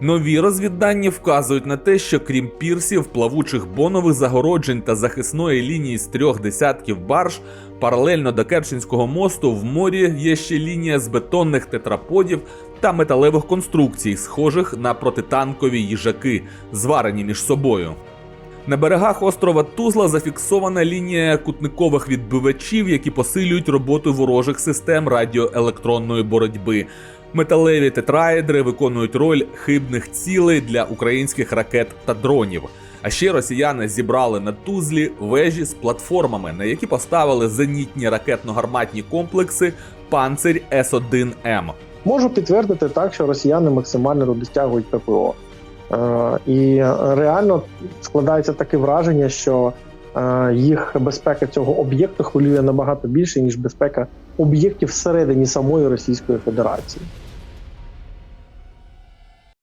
Нові розвіддані вказують на те, що крім пірсів, плавучих бонових загороджень та захисної лінії з трьох десятків барж, паралельно до Керченського мосту в морі є ще лінія з бетонних тетраподів та металевих конструкцій, схожих на протитанкові їжаки, зварені між собою. На берегах острова Тузла зафіксована лінія кутникових відбивачів, які посилюють роботу ворожих систем радіоелектронної боротьби. Металеві тетраедри виконують роль хибних цілей для українських ракет та дронів. А ще росіяни зібрали на Тузлі вежі з платформами, на які поставили зенітні ракетно-гарматні комплекси Панцирь С1М. Можу підтвердити так, що росіяни максимально туди ППО. Е, і реально складається таке враження, що їх безпека цього об'єкту хвилює набагато більше, ніж безпека об'єктів всередині самої Російської Федерації.